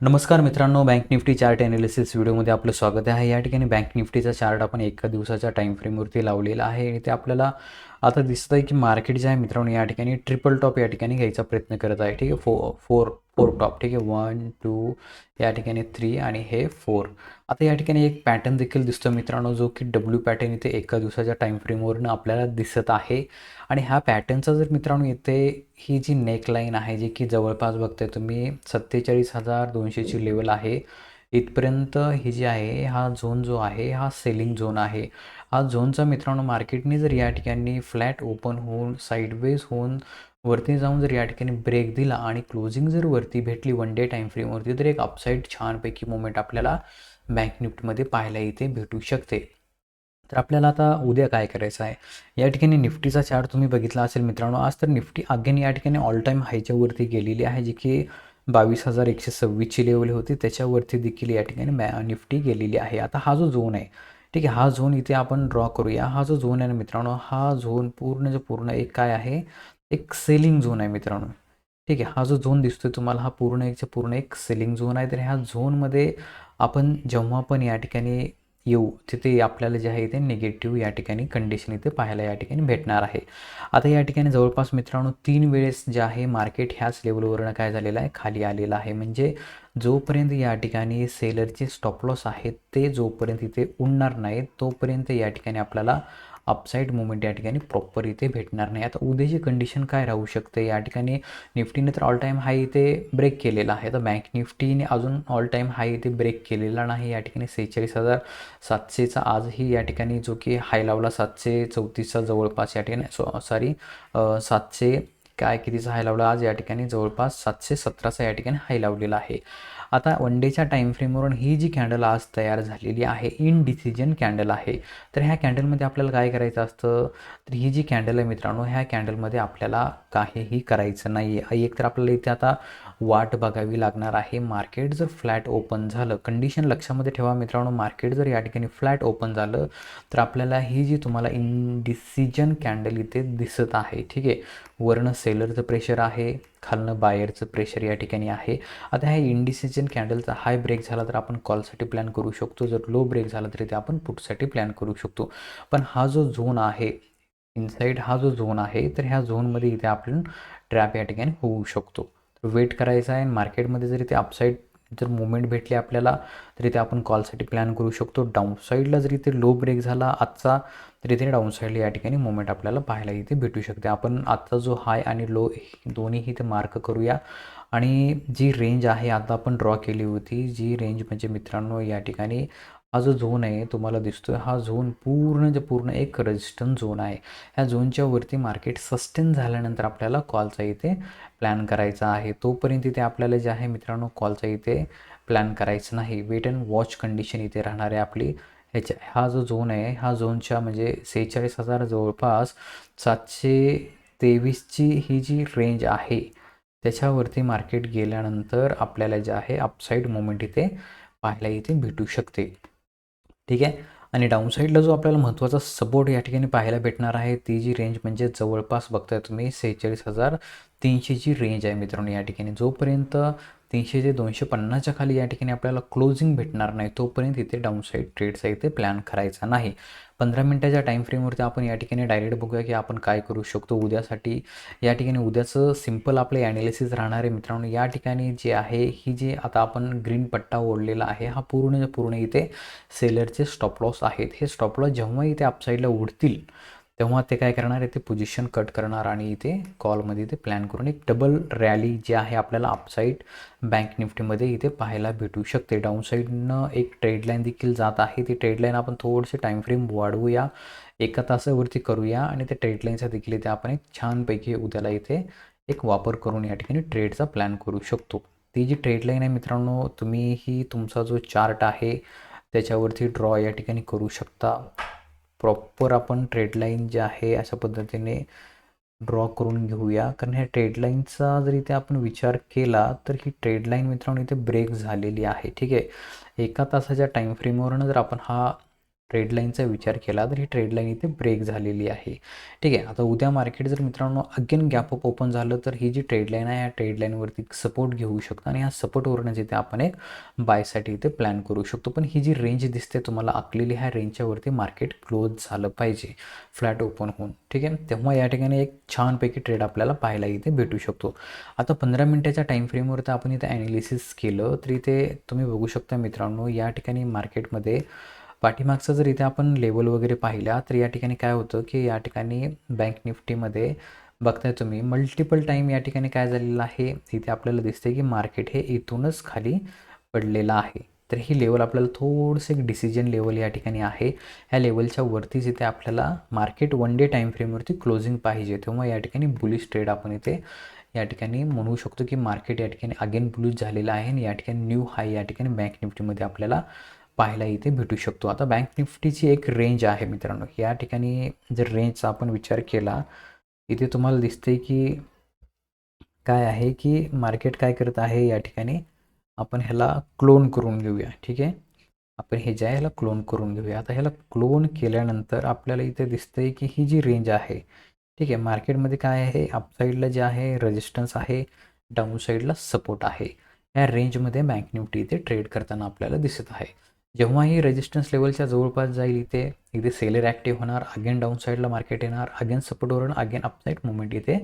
नमस्कार मित्रांनो bank Nifty chart analysis व्हिडिओमध्ये आपलं स्वागत आहे. या ठिकाणी बँक निफ्टीचा चार्ट आपण एका दिवसाच्या टाईम फ्रेमवरती लावलेला आहे आणि ते आपल्याला आता दिसत आहे की मार्केट जे आहे मित्रांनो या ठिकाणी ट्रिपल टॉप या ठिकाणी घ्यायचा प्रयत्न करत आहे. ठीक आहे? फो फोर फोर टॉप ठीक आहे? वन टू या ठिकाणी थ्री आणि हे फोर आता या ठिकाणी एक पॅटर्न देखील दिसतो मित्रांनो जो की डब्ल्यू पॅटर्न इथे एका दिवसाच्या टाईम फ्रेमवरनं आपल्याला दिसत आहे. आणि ह्या पॅटर्नचा जर मित्रांनो इथे ही जी नेकलाईन आहे जी की जवळपास बघताय तुम्ही सत्तेचाळीस हजार दोनशेची लेवल आहे. इथपर्यंत ही जी आहे हा झोन जो आहे हा सेलिंग झोन आहे. हा झोनचा मित्रांनो मार्केटने जर या ठिकाणी फ्लॅट ओपन होऊन साईडवेज होऊन वरती जाऊन जर या ठिकाणी ब्रेक दिला आणि क्लोजिंग जर वरती भेटली वन डे टाईम फ्रेमवरती तर एक अपसाईड छानपैकी मोमेंट आपल्याला बँक निफ्टमध्ये पाहायला इथे भेटू शकते. तर आपल्याला आता उद्या काय करायचं आहे? या ठिकाणी निफ्टीचा चार्ट तुम्ही बघितला असेल मित्रांनो आज तर निफ्टी अगेन या ठिकाणी ऑल टाईम हायच्या वरती गेलेली आहे जी की बावीस हजार एकशे सव्वीसची लेवल होती. त्याच्यावरती देखील या ठिकाणी मॅ निफ्टी गेलेली आहे. आता हा जो झोन आहे ठीक आहे हा झोन इथे आपण ड्रॉ करूया. हा जो झोन आहे ना मित्रांनो हा झोन पूर्ण जो पूर्ण एक काय आहे? एक सेलिंग झोन आहे मित्रांनो. ठीक आहे हा जो झोन दिसतोय तुम्हाला हा पूर्ण एकच्या पूर्ण एक सेलिंग झोन आहे. तर ह्या झोनमध्ये आपण जेव्हा पण या ठिकाणी येऊ. तिथे आपल्याला जे आहे ते निगेटिव्ह या ठिकाणी कंडिशन इथे पाहायला या ठिकाणी भेटणार आहे. आता या ठिकाणी जवळपास मित्रांनो तीन वेळेस जे आहे मार्केट ह्याच लेवलवरनं काय झालेलं आहे? खाली आलेलं आहे. म्हणजे जोपर्यंत या ठिकाणी सेलरचे स्टॉप लॉस आहेत ते जोपर्यंत इथे उडणार नाहीत तोपर्यंत या ठिकाणी आपल्याला अपसाईड मुवमेंट या ठिकाणी प्रॉपर इथे भेटणार नाही. आता उद्याची कंडिशन काय राहू शकते? या ठिकाणी निफ्टीने तर ऑल टाईम हाय इथे ब्रेक केलेला आहे. तर बँक निफ्टीने अजून ऑल टाईम हाय इथे ब्रेक केलेला नाही. या ठिकाणी सेहेचाळीस हजार सातशेचा आजही या ठिकाणी जो की हाय लावला सातशे चौतीसचा जवळपास या ठिकाणी सॉ सॉरी सातशे काय कितीचा हाय लावला? आज या ठिकाणी जवळपास सातशे सतराचा या ठिकाणी हाय लावलेला आहे. आता वन डेच्या टाईम फ्रेमवरून ही जी कॅन्डल आज तयार झालेली आहे इनडिसिजन कॅन्डल आहे. तर ह्या कॅन्डलमध्ये आपल्याला काय करायचं असतं? तर ही जी कॅन्डल आहे मित्रांनो ह्या कॅन्डलमध्ये आपल्याला काहीही करायचं नाही आहे एक तर आपल्याला इथे आता वाट बघावी लागणार आहे. मार्केट जर फ्लॅट ओपन झालं कंडिशन लक्षामध्ये ठेवा मित्रांनो मार्केट जर या ठिकाणी फ्लॅट ओपन झालं तर आपल्याला ही जी तुम्हाला इनडिसिजन कॅन्डल इथे दिसत आहे ठीक आहे? वरनं सेलरचं प्रेशर आहे खालनं बायरचं प्रेशर या ठिकाणी आहे. आता ह्या इंडिसिजन कॅन्डलचा हाय ब्रेक झाला तर आपण कॉलसाठी प्लॅन करू शकतो. जर लो ब्रेक झाला तरी ते आपण पुटसाठी प्लॅन करू शकतो. पण हा जो झोन आहे इनसाईड हा जो झोन आहे तर ह्या झोनमध्ये इथे आपण ट्रॅप या ठिकाणी होऊ शकतो. तर वेट करायचा आहे मार्केटमध्ये जरी ते अपसाईड जर मुवमेंट भेटली आपल्याला तरी ते आपण कॉलसाठी प्लॅन करू शकतो. डाऊन साईडला जरी ते लो ब्रेक झाला आजचा तरी ते डाऊनसाईडला या ठिकाणी मुवमेंट आपल्याला पाहायला इथे भेटू शकते. आपण आजचा जो हाय आणि लो दोन्हीही ते मार्क करूया. आणि जी रेंज आहे आता आपण ड्रॉ केली होती जी रेंज म्हणजे मित्रांनो या ठिकाणी हा जो झोन आहे तुम्हाला दिसतोय हा झोन पूर्ण जे पूर्ण एक रेजिस्टन्स झोन आहे. ह्या झोनच्या वरती मार्केट सस्टेन झाल्यानंतर आपल्याला कॉलचा इथे प्लॅन करायचा आहे. तोपर्यंत इथे आपल्याला जे आहे मित्रांनो कॉलचा इथे प्लॅन करायचं नाही. वेट अँड वॉच कंडिशन इथे राहणार आहे आपली. ह्याच्या हा जो झोन आहे हा झोनच्या म्हणजे सेहेचाळीस हजार जवळपास सातशे तेवीसची ही जी रेंज आहे त्याच्यावरती मार्केट गेल्यानंतर आपल्याला जे आहे अपसाईड मोमेंट इथे पाहायला इथे भेटू शकते. ठीक आहे? आणि डाऊनसाईडला जो आपल्याला महत्त्वाचा सपोर्ट या ठिकाणी पाहायला भेटणार आहे ती जी रेंज म्हणजे जवळपास बघताय तुम्ही सेहेचाळीस हजार तीनशेची रेंज आहे मित्रांनो या ठिकाणी. जोपर्यंत तीनशे ते दोनशे पन्नासच्या खाली या ठिकाणी आपल्याला क्लोजिंग भेटणार नाही तोपर्यंत इथे डाऊनसाईड ट्रेडचा इथे प्लॅन करायचा नाही. पंधरा मिनटाच्या टाईम फ्रेमवरती आपण या ठिकाणी डायरेक्ट बघूया की आपण काय करू शकतो. उद्यासाठी या ठिकाणी उद्याचं सिंपल आपले ॲनालिसिस राहणार आहे. मित्रांनो या ठिकाणी जे आहे ही जे आता आपण ग्रीन पट्टा ओढलेला आहे हा पूर्ण पूर्ण इथे सेलरचे स्टॉप लॉस आहेत. हे स्टॉप लॉस जेव्हा इथे अपसाईडला उडतील तेव्हा ते काय करणार आहे ते पोझिशन कट करणार आणि इथे कॉलमध्ये ते प्लॅन करून एक डबल रॅली जे आहे आपल्याला अपसाईड बँक निफ्टीमध्ये इथे पाहायला भेटू शकते. डाऊनसाईडनं एक ट्रेडलाईन देखील जात आहे. ती ट्रेडलाईन आपण थोडेसे टाईमफ्रेम वाढवूया. एका तासावरती करूया आणि त्या ट्रेडलाईनचा देखील इथे आपण एक छानपैकी उद्याला इथे एक वापर करून या ठिकाणी ट्रेडचा प्लॅन करू शकतो. ती जी ट्रेडलाईन आहे मित्रांनो तुम्ही ही तुमचा जो चार्ट आहे त्याच्यावरती ड्रॉ या ठिकाणी करू शकता. प्रॉपर आपण ट्रेडलाईन जे आहे अशा पद्धतीने ड्रॉ करून घेऊया. कारण ह्या ट्रेडलाईनचा जर इथे आपण विचार केला तर ही ट्रेडलाईन मित्रांनो इथे ब्रेक झालेली आहे. ठीक आहे? एका तासाच्या टाईम फ्रेमवरनं जर आपण हा ट्रेड लाईनचा विचार केला तर ही ट्रेड लाईन इथे ब्रेक झालेली आहे. ठीक आहे आता उद्या मार्केट जर मित्रांनो अगेन गॅप अप ओपन झालं तर ही जी ट्रेड लाईन आहे या ट्रेड लाईनवरती सपोर्ट घेऊ शकतो आणि ह्या सपोर्टवरूनच इथे आपण एक बायसाठी इथे प्लॅन करू शकतो. पण ही जी रेंज दिसते तुम्हाला आखलेली ह्या रेंजच्यावरती मार्केट क्लोज झालं पाहिजे फ्लॅट ओपन होऊन. ठीक आहे तेव्हा या ठिकाणी एक छानपैकी ट्रेड आपल्याला पाहायला इथे भेटू शकतो. आता पंधरा मिनटाच्या टाईम फ्रेमवरती आपण इथे ॲनालिसिस केलं तर इथे तुम्ही बघू शकता मित्रांनो या ठिकाणी मार्केटमध्ये पाठीमागचं जर इथे आपण लेवल वगैरे पाहिला तर या ठिकाणी काय होतं की या ठिकाणी बँक निफ्टीमध्ये बघताय तुम्ही मल्टिपल टाईम या ठिकाणी काय झालेलं आहे इथे आपल्याला दिसते की मार्केट हे इथूनच खाली पडलेलं आहे. तर ही लेवल आपल्याला थोडंसं एक डिसिजन लेवल या ठिकाणी आहे. ह्या लेवलच्या वरतीच इथे आपल्याला मार्केट वन डे टाईम फ्रेमवरती क्लोजिंग पाहिजे तेव्हा या ठिकाणी बुलिश ट्रेड आपण इथे या ठिकाणी म्हणू शकतो की मार्केट या ठिकाणी अगेन बुलिश झालेलं आहे आणि या ठिकाणी न्यू हाय या ठिकाणी बँक निफ्टीमध्ये आपल्याला पाहायला इथे भेटू शकतो. आता बँक निफ्टीची एक रेंज आहे मित्रांनो. या ठिकाणी जर रेंजचा आपण विचार केला इथे तुम्हाला दिसते की काय आहे की मार्केट काय करत आहे या ठिकाणी? आपण ह्याला क्लोन करून घेऊया. ठीक आहे? आपण हे जे आहे ह्याला क्लोन करून घेऊया. आता ह्याला क्लोन केल्यानंतर आपल्याला इथे दिसतंय की ही जी रेंज आहे ठीक आहे मार्केटमध्ये काय आहे? अपसाईडला जे आहे रेजिस्टन्स आहे डाऊन साईडला सपोर्ट आहे. या रेंजमध्ये बँक निफ्टी इथे ट्रेड करताना आपल्याला दिसत आहे. जेव्हा ही रेजिस्टन्स लेवलच्या जवळपास जाईल इथे इथे सेलर ॲक्टिव्ह होणार अगेन डाऊन साईडला मार्केट येणार अगेन सपोर्टवरून अगेन अपसाईड मुवमेंट इथे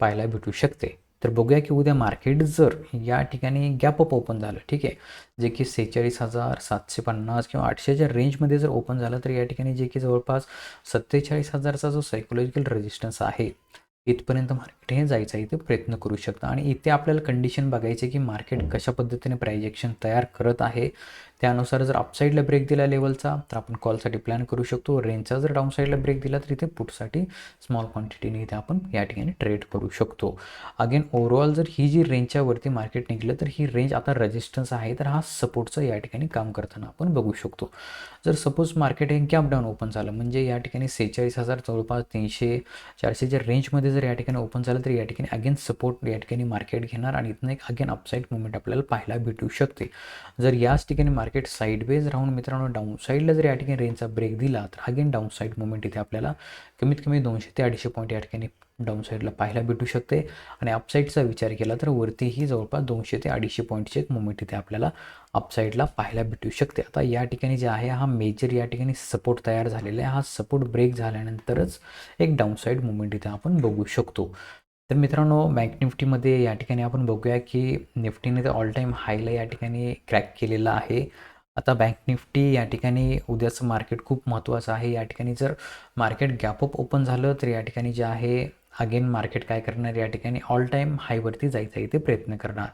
पाहायला भेटू शकते. तर बघूया की उद्या मार्केट जर या ठिकाणी गॅप अप ओपन झालं ठीक आहे जे की सेहेचाळीस हजार सातशे पन्नास किंवा आठशेच्या रेंजमध्ये जर ओपन झालं तर या ठिकाणी जे की जवळपास सत्तेचाळीस हजारचा जो सायकोलॉजिकल रेजिस्टन्स आहे इथपर्यंत मार्केट हे जायचा इथे प्रयत्न करू शकता. आणि इथे आपल्याला कंडिशन बघायची की मार्केट कशा पद्धतीने प्रायजेक्शन तयार करत आहे त्यानुसार जर अपसाईडला ब्रेक दिला लेवलचा तर आपण कॉलसाठी प्लॅन करू शकतो. रेंजचा जर डाऊनसाईडला ब्रेक दिला तर इथे पुटसाठी स्मॉल क्वांटिटीने इथे आपण या ठिकाणी ट्रेड करू शकतो. अगेन ओव्हरऑल जर ही जी रेंजच्या वरती मार्केट निघलं तर ही रेंज आता रेजिस्टन्स आहे तर हा सपोर्टचं या ठिकाणी काम करताना आपण बघू शकतो. जर सपोज मार्केट हे गॅप डाऊन ओपन झालं म्हणजे या ठिकाणी सेहेचाळीस हजार जवळपास तीनशे चारशेच्या रेंजमध्ये जर या ठिकाणी ओपन झालं तर या ठिकाणी अगेन सपोर्ट या ठिकाणी मार्केट घेणार आणि इथनं एक अगेन अपसाईड मुवमेंट आपल्याला पाहायला भेटू शकते. जर याच ठिकाणी मार्केट साईडवेज राहून मित्रांनो डाऊन साईडला जर या ठिकाणी रेंजचा ब्रेक दिला तर अगेन डाऊन साईड मुवमेंट इथे आपल्याला कमीत कमी दोनशे ते अडीचशे पॉईंट या ठिकाणी डाऊन साईडला पाहायला भेटू शकते. आणि अपसाईडचा विचार केला तर वरतीही जवळपास दोनशे ते अडीचशे पॉईंटचे एक मुवमेंट इथे आपल्याला अपसाईडला पाहायला भेटू शकते. आता या ठिकाणी जे आहे हा मेजर या ठिकाणी सपोर्ट तयार झालेला आहे. हा सपोर्ट ब्रेक झाल्यानंतरच एक डाऊन साईड मुवमेंट इथे आपण बघू शकतो. तर मित्रांनो बँक निफ्टीमध्ये या ठिकाणी आपण बघूया की निफ्टीने तर ऑल टाईम हायला या ठिकाणी क्रॅक केलेला आहे. आता बँक निफ्टी या ठिकाणी उद्याचं मार्केट खूप महत्त्वाचं आहे. या ठिकाणी जर मार्केट गॅपअप ओपन झालं तर या ठिकाणी जे आहे अगेन मार्केट काय करणार? या ठिकाणी ऑल टाईम हायवरती जायचा इथे प्रयत्न करणार.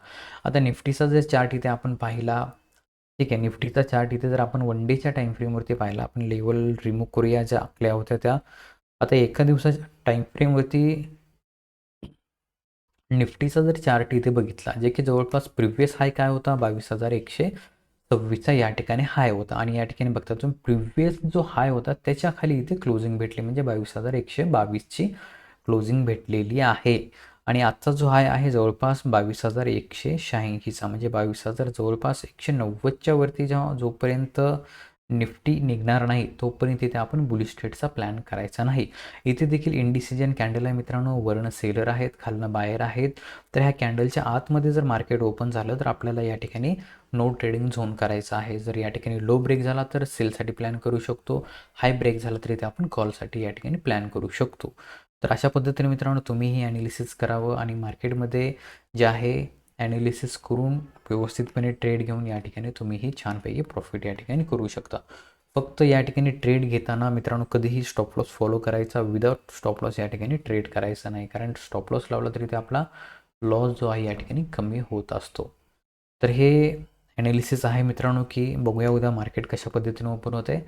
आता निफ्टीचा जर चार्ट इथे आपण पाहिला ठीक आहे निफ्टीचा चार्ट इथे जर आपण वन डेच्या टाईम फ्रेमवरती पाहिला आपण लेवल रिमूव्ह करूया ज्या आखल्या होत्या त्या. आता एका दिवसाच्या टाईम फ्रेमवरती निफ्टीचा जर चार्ट इथे बघितला जे की जवळपास प्रिव्हियस हाय काय होता? बावीस हजार एकशे सव्वीसचा या ठिकाणी हाय होता. आणि या ठिकाणी बघता जो प्रिव्हियस जो हाय होता त्याच्याखाली इथे क्लोजिंग भेटली. म्हणजे बावीस हजार एकशे बावीसची क्लोजिंग भेटलेली आहे. आणि आजचा जो हाय आहे जवळपास बावीस हजार एकशे शहाऐंशीचा. म्हणजे बावीस हजार जवळपास एकशे नव्वदच्या वरती जेव्हा जोपर्यंत निफ्टी निघणार नाही तोपर्यंत इथे आपण बुलिश ट्रेडचा प्लॅन करायचा नाही. इथे देखील इंडिसिजन कॅन्डल आहे मित्रांनो. वर्ण सेलर आहेत खालनं बायर आहेत. तर ह्या कॅन्डलच्या आतमध्ये जर मार्केट ओपन झालं तर आपल्याला या ठिकाणी नो ट्रेडिंग झोन करायचा आहे. जर या ठिकाणी लो ब्रेक झाला तर सेलसाठी प्लॅन करू शकतो. हाय ब्रेक झाला तर इथे आपण कॉलसाठी या ठिकाणी प्लॅन करू शकतो. तर अशा पद्धतीने मित्रांनो तुम्हीही ॲनालिसिस करावं आणि मार्केटमध्ये जे आहे ॲनालिसिस करून व्यवस्थितपणे ट्रेड घेऊन या ठिकाणी तुम्हीही छानपैकी प्रॉफिट या ठिकाणी करू शकता. फक्त या ठिकाणी ट्रेड घेताना मित्रांनो कधीही स्टॉप लॉस फॉलो करायचा विदाउट स्टॉप लॉस या ठिकाणी ट्रेड करायचा नाही. कारण स्टॉप लॉस लावला तरी ते आपला लॉस जो आहे या ठिकाणी कमी होत असतो. तर हे ॲनालिसिस आहे मित्रांनो की बघूया उद्या मार्केट कशा पद्धतीने ओपन होते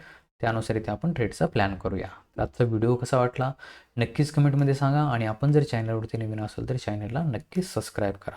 त्यानुसार इथे आपण ट्रेडचा प्लॅन करूया. आजचा व्हिडिओ कसा वाटला? नक्कीच कमेंटमध्ये सांगा आणि आपण जर चॅनलवरती नवीन असेल तर चॅनलला नक्कीच सबस्क्राईब करा.